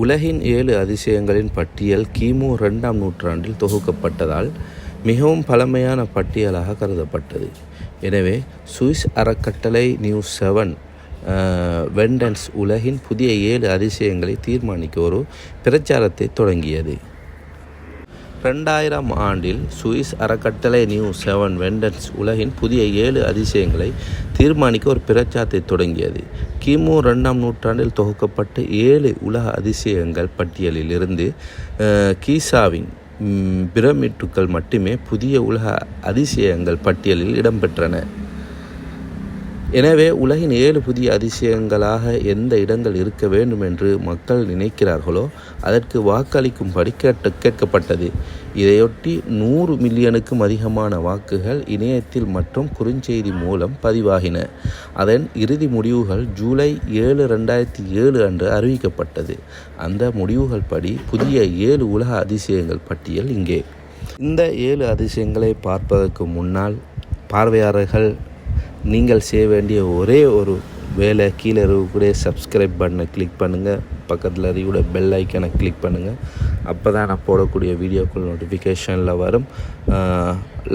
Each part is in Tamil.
உலகின் ஏழு அதிசயங்களின் பட்டியல் கிமு ரெண்டாம் நூற்றாண்டில் தொகுக்கப்பட்டதால் மிகவும் பழமையான பட்டியலாக கருதப்பட்டது. எனவே சுவிஸ் அறக்கட்டளை நியூஸ் செவன் வெண்டன்ஸ் உலகின் புதிய ஏழு அதிசயங்களை தீர்மானிக்க ஒரு பிரச்சாரத்தை தொடங்கியது. ரெண்டாயிரம் ஆண்டில் சுவிஸ் அறக்கட்டளை நியூ செவன் வெண்டன்ஸ் உலகின் புதிய ஏழு அதிசயங்களை தீர்மானிக்க ஒரு பிரச்சாரத்தை தொடங்கியது. கிமு ரெண்டாம் நூற்றாண்டில் தொகுக்கப்பட்ட ஏழு உலக அதிசயங்கள் பட்டியலில் இருந்து கீசாவின் பிரமிட்டுக்கள் மட்டுமே புதிய உலக அதிசயங்கள் பட்டியலில் இடம்பெற்றன. எனவே உலகின் ஏழு புதிய அதிசயங்களாக எந்த இடங்கள் இருக்க வேண்டும் என்று மக்கள் நினைக்கிறார்களோ அதற்கு வாக்களிக்கும்படி கேட்ட கேட்கப்பட்டது. இதையொட்டி நூறு மில்லியனுக்கும் அதிகமான வாக்குகள் இணையத்தில் மற்றும் குறுஞ்செய்தி மூலம் பதிவாகின. அதன் இறுதி முடிவுகள் ஜூலை ஏழு ரெண்டாயிரத்தி ஏழு அன்று அறிவிக்கப்பட்டது. அந்த முடிவுகள் படி புதிய ஏழு உலக அதிசயங்கள் பட்டியல் இங்கே. இந்த ஏழு அதிசயங்களை பார்ப்பதற்கு முன்னால் பார்வையாளர்கள் நீங்கள் செய்ய வேண்டிய ஒரே ஒரு வேலை கீழே இருக்கக்கூடிய சப்ஸ்கிரைப் பட்டனை கிளிக் பண்ணுங்கள் பக்கத்தில் இருக்கக்கூடிய பெல் ஐக்கனை கிளிக் பண்ணுங்கள் அப்போ தான் நான் போடக்கூடிய வீடியோக்கள் நோட்டிஃபிகேஷனில் வரும்.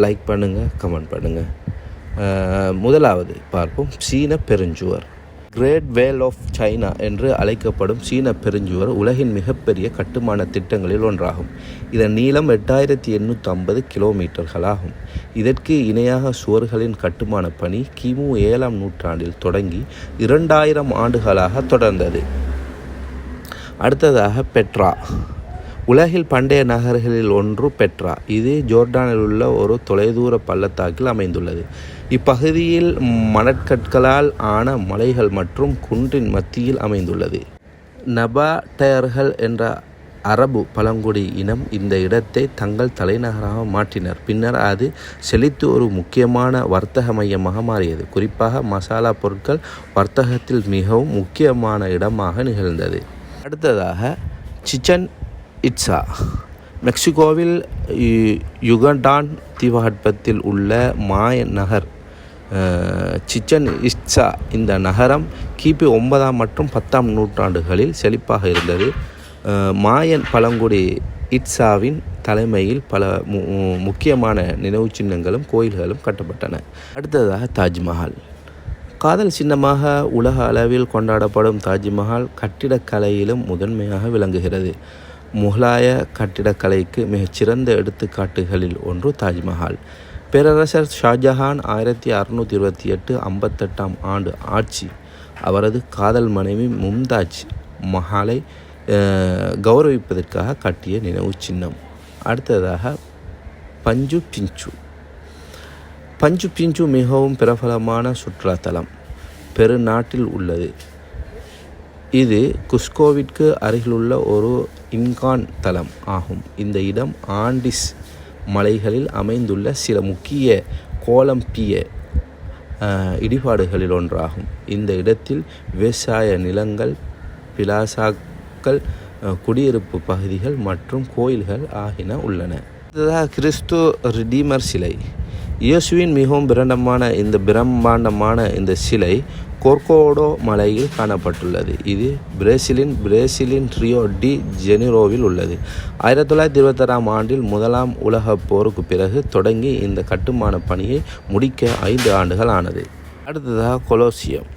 லைக் பண்ணுங்கள் கமெண்ட் பண்ணுங்கள் முதலாவது பார்ப்போம். சீன பெருஞ்சுவர். கிரேட் வேல் ஆஃப் சைனா என்று அழைக்கப்படும் சீன பெருஞ்சுவர் உலகின் மிகப்பெரிய கட்டுமான திட்டங்களில் ஒன்றாகும். இதன் நீளம் எட்டாயிரத்தி எண்ணூற்றி ஐம்பது கிலோமீட்டர்களாகும். இதற்கு இணையாக சுவர்களின் கட்டுமான பணி கிமு ஏழாம் நூற்றாண்டில் தொடங்கி இரண்டாயிரம் ஆண்டுகளாக தொடர்ந்தது. அடுத்ததாக பெட்ரா. உலகில் பண்டைய நகர்களில் ஒன்று பெட்ரா. இது ஜோர்டானில் உள்ள ஒரு தொலைதூர பள்ளத்தாக்கில் அமைந்துள்ளது. இப்பகுதியில் மணற்கற்களால் ஆன மலைகள் மற்றும் குன்றின் மத்தியில் அமைந்துள்ளது. நபாட்டயர்கள் என்ற அரபு பழங்குடி இனம் இந்த இடத்தை தங்கள் தலைநகராக மாற்றினர். பின்னர் அது செழித்து ஒரு முக்கியமான வர்த்தக மையமாக மாறியது. குறிப்பாக மசாலா பொருட்கள் வர்த்தகத்தில் மிகவும் முக்கியமான இடமாக நிகழ்ந்தது. அடுத்ததாக சிச்சன் இட்ஸா மெக்சிகோவில் யு- யுகண்டான் தீபகற்பத்தில் உள்ள மாயன் நகர் சிச்சன் இட்ஸா இந்த நகரம் கிபி ஒன்பதாம் மற்றும் பத்தாம் நூற்றாண்டுகளில் செழிப்பாக இருந்தது. மாயன் பழங்குடி இட்ஸாவின் தலைமையில் பல மு மு- முக்கியமான நினைவுச் சின்னங்களும் கோயில்களும் கட்டப்பட்டன. அடுத்ததாக தாஜ்மஹால். காதல் சின்னமாக உலக அளவில் கொண்டாடப்படும் தாஜ்மஹால் கட்டிடக்கலையிலும் முதன்மையாக விளங்குகிறது. முகலாய கட்டிடக்கலைக்கு மிகச்சிறந்த எடுத்துக்காட்டுகளில் ஒன்று தாஜ்மஹால். பேரரசர் ஷாஜஹான் ஆயிரத்தி அறுநூற்றி இருபத்தி எட்டு ஐம்பத்தெட்டாம் ஆண்டு ஆட்சி. அவரது காதல் மனைவி மும்தாஜ் மஹாலை கௌரவிப்பதற்காக கட்டிய நினைவு சின்னம். அடுத்ததாக பஞ்சு பிஞ்சு. பஞ்சு பிஞ்சு மிகவும் பிரபலமான சுற்றுலாத்தலம். பெருநாட்டில் உள்ளது. இது குஸ்கோவிற்கு அருகிலுள்ள ஒரு இன்கான் தலம் ஆகும். இந்த இடம் ஆண்டிஸ் மலைகளில் அமைந்துள்ள சில முக்கிய கோலம்பிய இடிபாடுகளில் ஒன்றாகும். இந்த இடத்தில் விவசாய நிலங்கள் பிலாசாக்கள் குடியிருப்பு பகுதிகள் மற்றும் கோயில்கள் ஆகியன உள்ளன. அடுத்ததாக கிறிஸ்து ரிடீமர் சிலை. இயேசுவின் மிகவும் பிரண்டமான இந்த பிரம்மாண்டமான இந்த சிலை கோர்கோடோ மலையில் காணப்பட்டுள்ளது. இது பிரேசிலின் பிரேசிலின் ரியோ டி ஜெனிரோவில் உள்ளது. ஆயிரத்தி தொள்ளாயிரத்தி இருபத்தாறாம் ஆண்டில் முதலாம் உலகப் போருக்கு பிறகு தொடங்கி இந்த கட்டுமான பணியை முடிக்க ஐந்து ஆண்டுகள் ஆனது. அடுத்ததாக கொலோசியம்.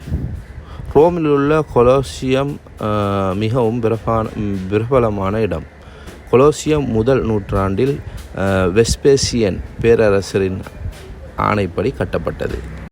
ரோமில் உள்ள கொலோசியம் மிகவும் பிரபான பிரபலமான இடம். கொலோசியம் முதல் நூற்றாண்டில் வெஸ்பேசியன் பேரரசரின் ஆணைப்படி கட்டப்பட்டது.